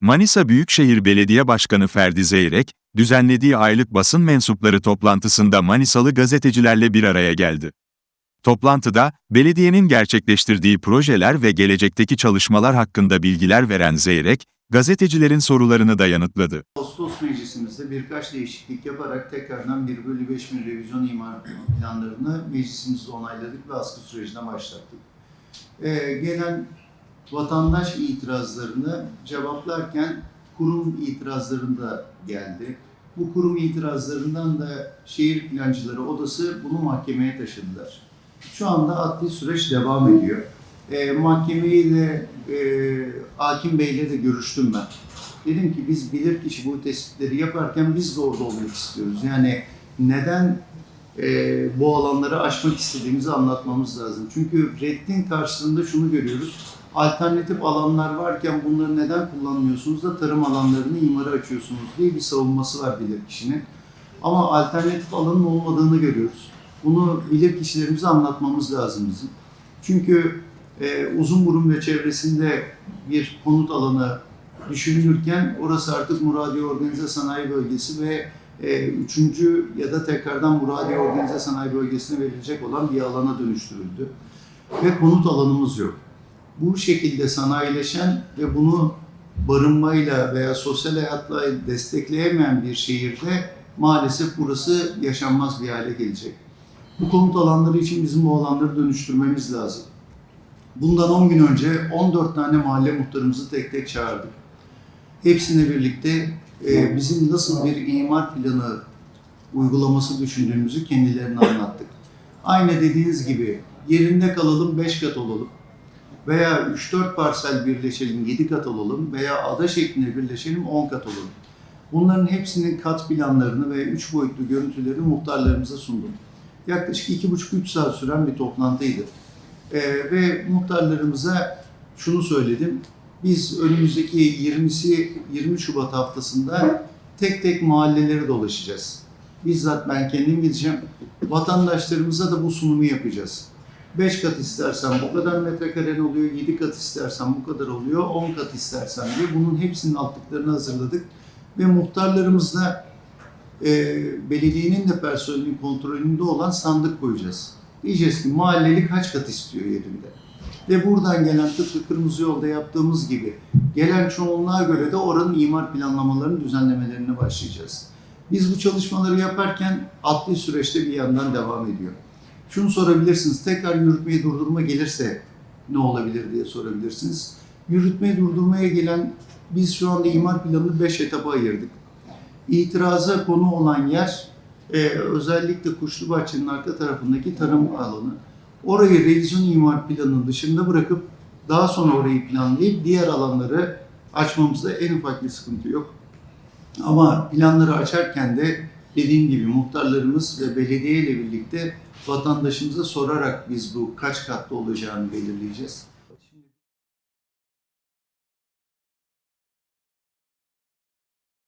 Manisa Büyükşehir Belediye Başkanı Ferdi Zeyrek, düzenlediği aylık basın mensupları toplantısında Manisalı gazetecilerle bir araya geldi. Toplantıda, belediyenin gerçekleştirdiği projeler ve gelecekteki çalışmalar hakkında bilgiler veren Zeyrek, gazetecilerin sorularını da yanıtladı. Ağustos meclisimizde birkaç değişiklik yaparak tekrardan 1 bölü 5 bin revizyon imar planlarını meclisimizde onayladık ve askı sürecine başlattık. Ee, gelen vatandaş itirazlarını cevaplarken kurum itirazlarında da geldi. Bu kurum itirazlarından da şehir plancıları odası bunu mahkemeye taşıdılar. Şu anda adli süreç devam ediyor. E, mahkemeyi de e, Hakim Bey'le de görüştüm ben. Dedim ki biz bilirkişi bu tespitleri yaparken biz de orada olmak istiyoruz. Yani neden e, bu alanları aşmak istediğimizi anlatmamız lazım. Çünkü reddin karşısında şunu görüyoruz. Alternatif alanlar varken bunları neden kullanmıyorsunuz da tarım alanlarını imara açıyorsunuz diye bir savunması var bilirkişinin. Ama alternatif alanın olmadığını görüyoruz. Bunu bilirkişilerimize anlatmamız lazım bizim. Çünkü e, Uzunburun ve çevresinde bir konut alanı düşünülürken orası artık Muradiye Organize Sanayi Bölgesi ve e, üçüncü ya da tekrardan Muradiye Organize Sanayi Bölgesi'ne verilecek olan bir alana dönüştürüldü. Ve konut alanımız yok. Bu şekilde sanayileşen ve bunu barınmayla veya sosyal hayatla destekleyemeyen bir şehirde maalesef burası yaşanmaz bir hale gelecek. Bu konut alanları için bizim bu alanları dönüştürmemiz lazım. Bundan 10 gün önce 14 tane mahalle muhtarımızı tek tek çağırdık. Hepsine birlikte e, bizim nasıl bir imar planı uygulaması düşündüğümüzü kendilerine anlattık. Aynı dediğiniz gibi yerinde kalalım 5 kat olalım veya 3-4 parsel birleşelim 7 kat olalım veya ada şeklinde birleşelim 10 kat olalım. Bunların hepsinin kat planlarını ve 3 boyutlu görüntüleri muhtarlarımıza sundum. Yaklaşık 2,5-3 saat süren bir toplantıydı. Ee, ve muhtarlarımıza şunu söyledim. Biz önümüzdeki 20'si 20 Şubat haftasında tek tek mahalleleri dolaşacağız. Bizzat ben kendim gideceğim. Vatandaşlarımıza da bu sunumu yapacağız. 5 kat istersen bu kadar metrekaren oluyor, 7 kat istersen bu kadar oluyor, 10 kat istersen diye bunun hepsinin altlıklarını hazırladık. Ve muhtarlarımızla e, belediyenin de personelin kontrolünde olan sandık koyacağız. Diyeceğiz ki mahalleli kaç kat istiyor yerinde. Ve buradan gelen tıpkı Kırmızı Yolda yaptığımız gibi gelen çoğunluğa göre de oranın imar planlamalarının düzenlemelerine başlayacağız. Biz bu çalışmaları yaparken adli süreçte bir yandan devam ediyor. Şunu sorabilirsiniz, tekrar yürütmeyi durdurma gelirse ne olabilir diye sorabilirsiniz. Yürütmeyi durdurmaya gelen, biz şu anda imar planını 5 etapa ayırdık. İtiraza konu olan yer e, özellikle Kuşlubahçe'nin arka tarafındaki tarım alanı. Orayı revizyon imar planının dışında bırakıp daha sonra orayı planlayıp diğer alanları açmamızda en ufak bir sıkıntı yok. Ama planları açarken de dediğim gibi muhtarlarımız ve belediye ile birlikte vatandaşımıza sorarak biz bu kaç katlı olacağını belirleyeceğiz.